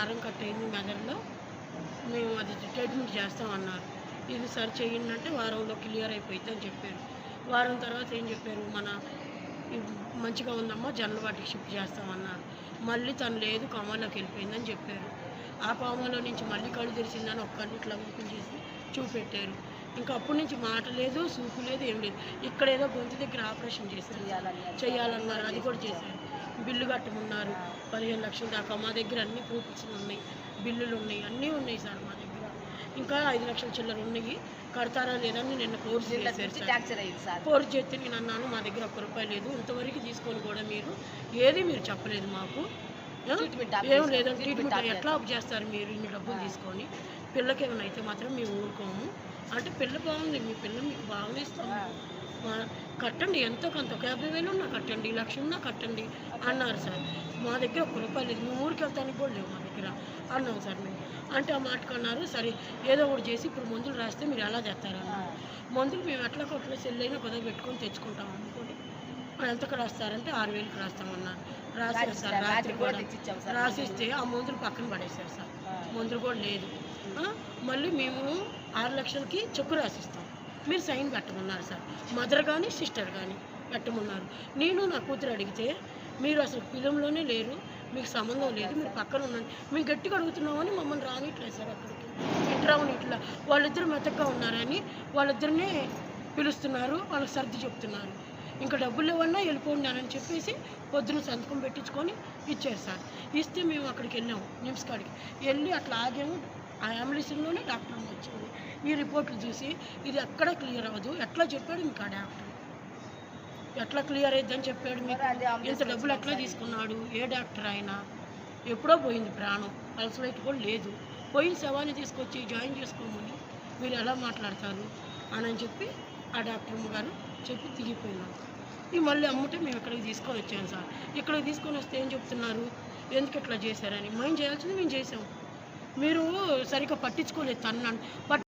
నరం కట్ అయింది మెదడులో మేము అది ట్రీట్మెంట్ చేస్తామన్నారు. ఇది సరి చేయండి అంటే వారంలో క్లియర్ అయిపోయింది అని చెప్పారు. వారం తర్వాత ఏం చెప్పారు? మన మంచిగా ఉందమ్మా జనరల్ వాటికి షిఫ్ట్ చేస్తామన్నారు. మళ్ళీ తను లేదు కోమాలోకి వెళ్ళిపోయిందని చెప్పారు. ఆ కోమాలో నుంచి మళ్ళీ కళ్ళు తెరిచిందని ఒక్కరిని ఇట్లా ఓపెన్ చేసి చూపెట్టారు. ఇంకా అప్పటి నుంచి మాట లేదు సూపు లేదు ఏం లేదు. ఇక్కడ ఏదో గొంతు దగ్గర ఆపరేషన్ చేశారు. చేయాలన్నారు. అది కూడా చేశారు. బిల్లు కట్టమన్నారు పదిహేను లక్షల దాకా మా దగ్గర అన్ని ప్రూఫ్స్ ఉన్నాయి. బిల్లులు ఉన్నాయి. అన్నీ ఉన్నాయి సార్ మా దగ్గర. ఇంకా ఐదు లక్షల చిల్లర ఉన్నాయి. కడతారా లేదని నిన్న కోర్సు చేశారు కోర్సు చేస్తే నేను అన్నాను మా దగ్గర ఒక్క రూపాయి లేదు. ఇంతవరకు తీసుకొని కూడా మీరు ఏది మీరు చెప్పలేదు మాకు. ఏం లేదని ట్రీట్మెంట్ ఎట్లా ఆఫ్ చేస్తారు మీరు? ఇన్ని డబ్బులు తీసుకొని. పిల్లకి ఏమైనా అయితే మాత్రం మేము ఊరుకోము. అంటే పిల్ల బాగుంది. మీ పిల్ల మీకు బాగానే ఇస్తాము. కట్టండి ఎంతో కొంత ఒక యాభై వేలు ఉన్నా కట్టండి లక్ష ఉన్నా కట్టండి అన్నారు సార్. మా దగ్గర ఒక్క రూపాయి లేదు. మేము ఊరికి వెళ్తానికి కూడా లేవు మా దగ్గర. అన్నాం సార్ మేము. అంటే ఆ మాటకు అన్నారు సరే ఏదో ఒకటి చేసి ఇప్పుడు మందులు రాస్తే మీరు ఎలా చేస్తారన్నారు. మందులు మేము ఎట్లా కొట్ల సెల్లైనా కుదవ పెట్టుకొని తెచ్చుకుంటాం అనుకోండి. ఎంతకు రాస్తారంటే ఆరు వేలకు రాస్తామన్నారు. రాశారు సార్ రాత్రి కూడా రాసిస్తే ఆ మందులు పక్కన పడేశారు సార్. మందులు కూడా లేదు. మళ్ళీ మేము ఆరు లక్షలకి చెక్కు రాసిస్తాం. మీరు సైన్ పెట్టమన్నారు సార్. మదర్ కానీ సిస్టర్ కానీ పెట్టమన్నారు. నేను నా కూతురు అడిగితే మీరు అసలు ఫిలంలోనే లేరు మీకు సంబంధం లేదు మీరు పక్కన ఉన్నాను మేము గట్టిగా అడుగుతున్నామని మమ్మల్ని రానిట్లేదు సార్ అక్కడికి. ఇటు ఇట్లా వాళ్ళిద్దరు మెతగ్గా ఉన్నారని వాళ్ళిద్దరినే పిలుస్తున్నారు వాళ్ళకి సర్ది చెప్తున్నారు. ఇంకా డబ్బులు ఇవ్వన్నా వెళ్ళిపోండి అని చెప్పేసి పొద్దున సంతకం పెట్టించుకొని ఇచ్చారు సార్. ఇస్తే మేము అక్కడికి వెళ్ళాము నిమ్స్ కాడికి. వెళ్ళి అట్లా ఆగాము. ఆ అంబులెన్స్లోనే డాక్టర్ అమ్మ వచ్చింది. ఈ రిపోర్ట్లు చూసి ఇది ఎక్కడ క్లియర్ అవ్వదు. ఎట్లా చెప్పాడు ఆ డాక్టర్? ఎట్లా క్లియర్ అయిద్దని చెప్పాడు మీకు? ఇంత డబ్బులు ఎట్లా తీసుకున్నాడు? ఏ డాక్టర్ అయినా ఎప్పుడో పోయింది ప్రాణం. పల్స్ లైట్ కూడా లేదు. పోయిన శవాన్ని తీసుకొచ్చి జాయిన్ చేసుకోమని మీరు ఎలా మాట్లాడతారు అని అని చెప్పి ఆ డాక్టర్ గారు చెప్పి దిగిపోయినారు ఈ మళ్ళీ అమ్ముతే మేము ఇక్కడికి తీసుకొని వచ్చాం సార్. ఇక్కడికి తీసుకొని వస్తే ఏం చెప్తున్నారు? ఎందుకు ఇట్లా చేశారని? మేము చేయాల్సింది మేము చేసాం మీరు సరిగ్గా పట్టించుకోలేదు తన్నాను పట్